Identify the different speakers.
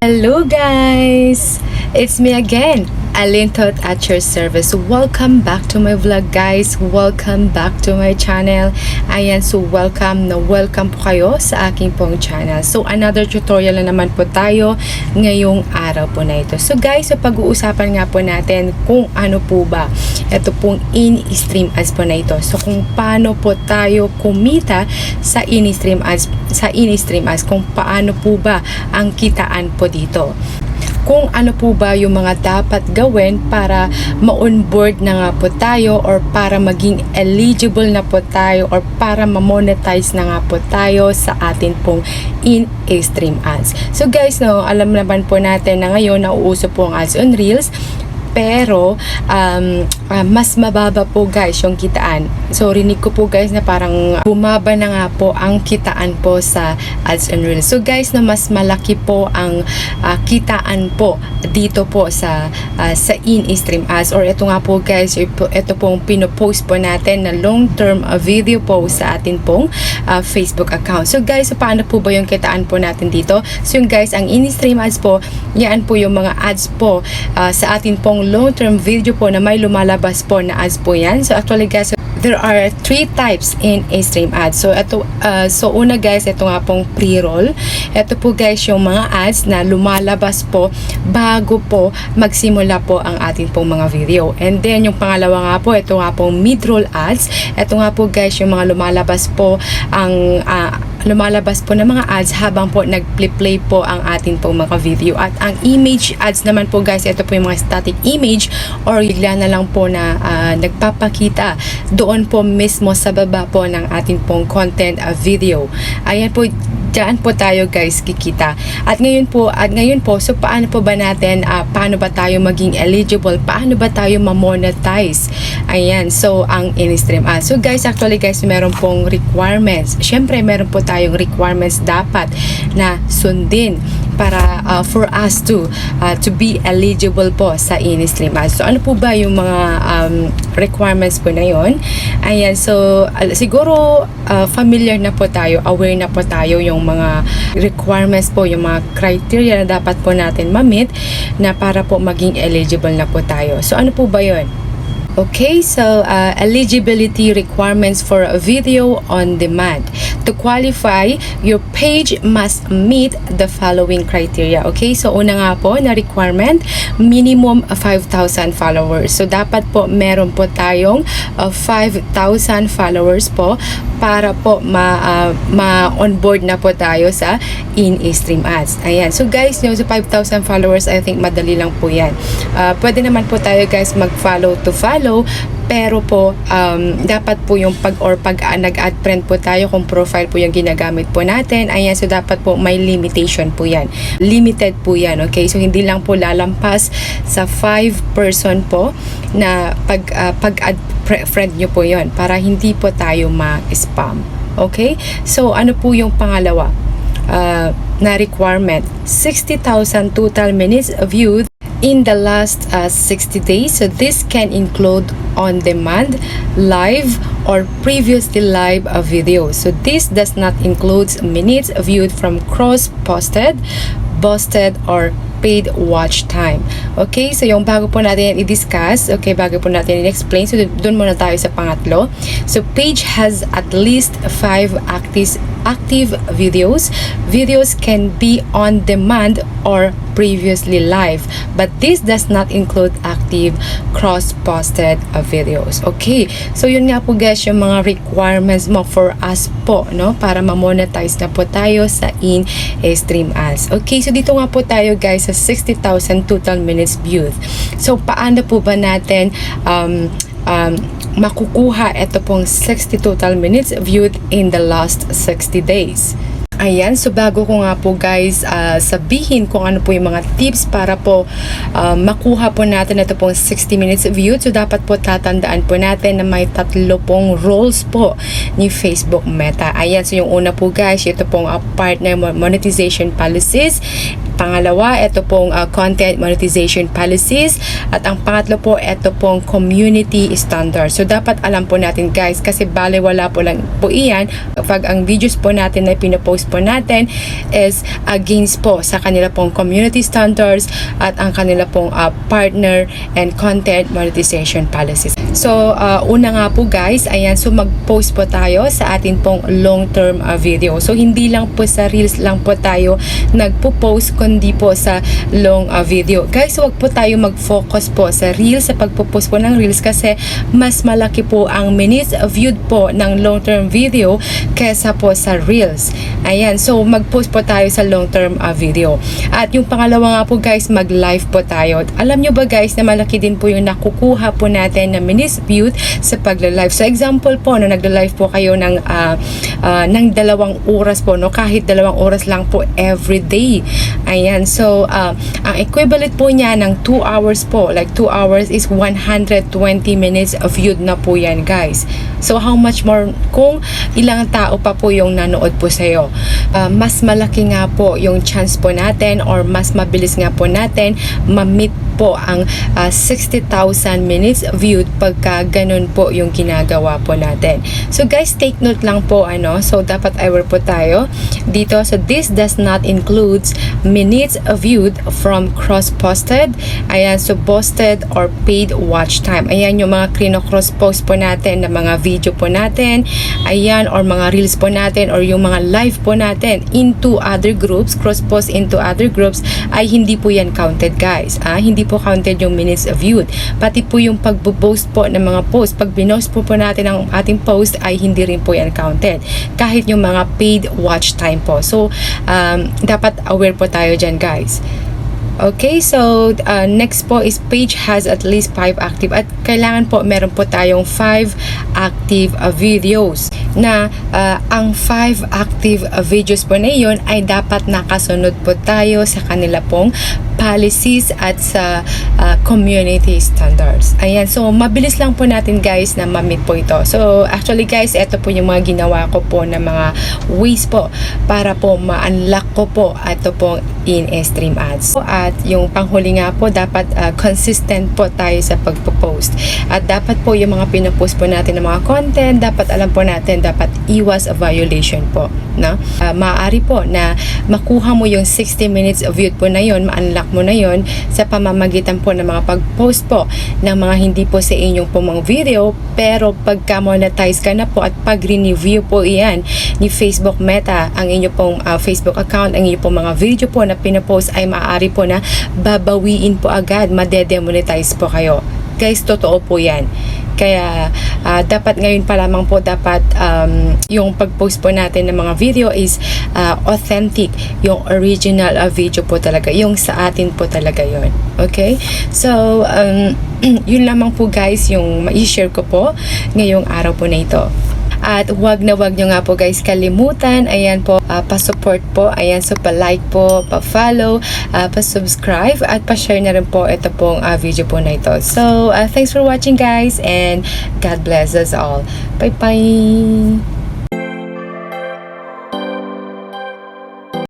Speaker 1: Hello guys! It's me again, Alin Tot at your service. Welcome back to my vlog guys. Welcome back to my channel. Ayan, so welcome na welcome po kayo sa aking pong channel. So another tutorial na naman po tayo ngayong araw po na ito. So guys, so pag-uusapan nga po natin kung ano po ba ito pong in-stream ads po na ito. So kung paano po tayo kumita sa in-stream ads sa in-stream ads kung paano po ba ang kitaan po dito kung ano po ba yung mga dapat gawin para ma-onboard na nga po tayo or para maging eligible na po tayo or para ma-monetize na nga po tayo sa atin pong in-stream ads. So guys, no, alam naman po natin na ngayon nauuso po ang ads on Reels pero um, ah, mas mababa po guys yung kitaan. So rinig ko po guys na parang bumaba na nga po ang kitaan po sa ads and reels. So guys na mas malaki po ang ah, kitaan po dito po sa ah, sa in-stream ads or ito nga po guys ito, ito pong pinopost po natin na long-term ah, video po sa atin pong ah, Facebook account. So guys, so paano po ba yung kitaan po natin dito? So yung guys, ang in-stream ads po, yan po yung mga ads po ah, sa atin pong long-term video po na may lumalabas po na ads po yan. So actually guys, there are three types in a stream ads. So ito uh, so una guys, ito nga pong pre-roll. Ito po guys yung mga ads na lumalabas po bago po magsimula po ang ating pong mga video. And then yung pangalawa nga po, ito nga pong mid-roll ads. Ito nga po guys yung mga lumalabas po ang uh, lumalabas po ng mga ads habang po nag-play po ang ating pong mga video. At ang image ads naman po guys, ito po yung mga static image or bigla na lang po na uh, nagpapakita doon po mismo sa baba po ng ating pong content uh, video. Ayan po, Diyan po tayo guys kikita. At ngayon po, at ngayon po, so paano po ba natin, uh, paano ba tayo maging eligible? Paano ba tayo ma-monetize? Ayan, so ang in-stream ads. So guys, actually guys, meron pong requirements. Siyempre, meron po tayong requirements dapat na sundin para uh, for us to uh, to be eligible po sa ads. So ano po ba yung mga um, requirements po na yon? Ayan, so uh, siguro uh, familiar na po tayo, aware na po tayo yung mga requirements po, yung mga criteria na dapat po natin ma-meet na para po maging eligible na po tayo. So ano po ba yon? Okay, so uh, eligibility requirements for a video on demand. To qualify, your page must meet the following criteria. Okay, so una nga po na requirement, minimum 5,000 followers. So dapat po meron po tayong uh, 5,000 followers po para po ma, uh, ma-onboard na po tayo sa in-stream ads. Ayan. So guys, yung sa 5,000 followers, I think madali lang po yan. Uh, pwede naman po tayo guys mag-follow to follow pero po um, dapat po yung pag or pag uh, nag-add friend po tayo kung profile po yung ginagamit po natin ayan so dapat po may limitation po yan limited po yan okay so hindi lang po lalampas sa 5 person po na pag uh, pag-add friend nyo po yon para hindi po tayo ma-spam okay so ano po yung pangalawa uh, na requirement 60,000 total minutes viewed in the last uh, 60 days. So this can include on demand, live, or previously live uh, video. So this does not include minutes viewed from cross-posted, busted, or paid watch time. Okay, so yung bago po natin i-discuss, okay, bago po natin i-explain, so doon muna tayo sa pangatlo. So page has at least 5 active, active videos. Videos can be on demand or previously live, but this does not include active cross-posted uh, videos. Okay, so yun nga po guys yung mga requirements mo for us po, no, para ma-monetize na po tayo sa in-stream ads. Okay, so dito nga po tayo guys sa 60,000 total minutes viewed. So, paano po ba natin um, um, makukuha ito pong 60 total minutes viewed in the last 60 days? Ayan, so bago ko nga po guys uh, sabihin kung ano po yung mga tips para po uh, makuha po natin ito pong 60 minutes view. So dapat po tatandaan po natin na may tatlo pong roles po ni Facebook Meta. Ayan, so yung una po guys, ito pong uh, partner monetization policies pangalawa, ito pong uh, content monetization policies. At ang pangatlo po, ito pong community standards. So, dapat alam po natin guys, kasi bale wala po lang po iyan. Kapag ang videos po natin na pinopost po natin is against po sa kanila pong community standards at ang kanila pong uh, partner and content monetization policies. So, uh, una nga po guys, ayan, so mag-post po tayo sa atin pong long-term uh, video. So, hindi lang po sa Reels lang po tayo nagpo-post, po sa long uh, video. Guys, wag po tayo mag-focus po sa Reels, sa pagpo-post po ng Reels kasi mas malaki po ang minutes viewed po ng long-term video kesa po sa Reels. Ayan, so mag-post po tayo sa long-term uh, video. At yung pangalawa nga po guys, mag-live po tayo. Alam nyo ba guys na malaki din po yung nakukuha po natin na minutes viewed sa pagla-live. So example po, no, nagla-live po kayo ng, uh, uh, ng dalawang oras po, no, kahit dalawang oras lang po every day. Ayan, so uh, ang equivalent po niya ng 2 hours po, like 2 hours is 120 minutes of viewed na po yan guys. So how much more kung ilang tao pa po yung nanood po sa'yo. Uh, mas malaki nga po yung chance po natin or mas mabilis nga po natin ma-meet po ang uh, 60,000 minutes viewed pagka ganun po yung ginagawa po natin. So guys, take note lang po ano. So dapat aware po tayo dito. So this does not includes minutes viewed from cross-posted. Ayan, so posted or paid watch time. Ayan yung mga krino-cross post po natin na mga video po natin. Ayan, or mga reels po natin or yung mga live po natin into other groups, cross-post into other groups ay hindi po yan counted guys. Ah, hindi po counted yung minutes viewed. Pati po yung pagbo-post po ng mga post. Pag binost po po natin ang ating post ay hindi rin po yan counted. Kahit yung mga paid watch time po. So, um, dapat aware po tayo dyan guys. Okay, so uh, next po is page has at least 5 active at kailangan po meron po tayong 5 active uh, videos na uh, ang 5 active uh, videos po na iyon ay dapat nakasunod po tayo sa kanila pong policies at sa uh, community standards. Ayan, so mabilis lang po natin guys na ma-meet po ito. So actually guys, ito po yung mga ginawa ko po na mga ways po para po ma-unlock ko po ito pong in-stream ads. At yung panghuli nga po, dapat uh, consistent po tayo sa pagpo-post. At dapat po yung mga pinopost po natin ng mga content, dapat alam po natin, dapat iwas a violation po. No? Uh, maaari po na makuha mo yung 60 minutes of view po na yon, ma-unlock mo na yon sa pamamagitan po ng mga pag-post po ng mga hindi po sa inyong po mga video pero pagka monetize ka na po at pag review po iyan ni Facebook Meta ang inyo pong uh, Facebook account ang inyo pong mga video po na pinopost ay maaari po na babawiin po agad madedemonetize po kayo. Guys totoo po yan. Kaya uh, dapat ngayon pa lamang po dapat um, yung pag-post po natin ng mga video is uh, authentic, yung original uh, video po talaga, yung sa atin po talaga yon Okay? So, um, yun lamang po guys yung ma-share ko po ngayong araw po na ito. At wag na wag nyo nga po guys kalimutan. Ayan po, uh, pa-support po. Ayan, so pa-like po, pa-follow, uh, pa-subscribe, at pa-share na rin po ito pong uh, video po na ito. So, uh, thanks for watching guys and God bless us all. Bye-bye!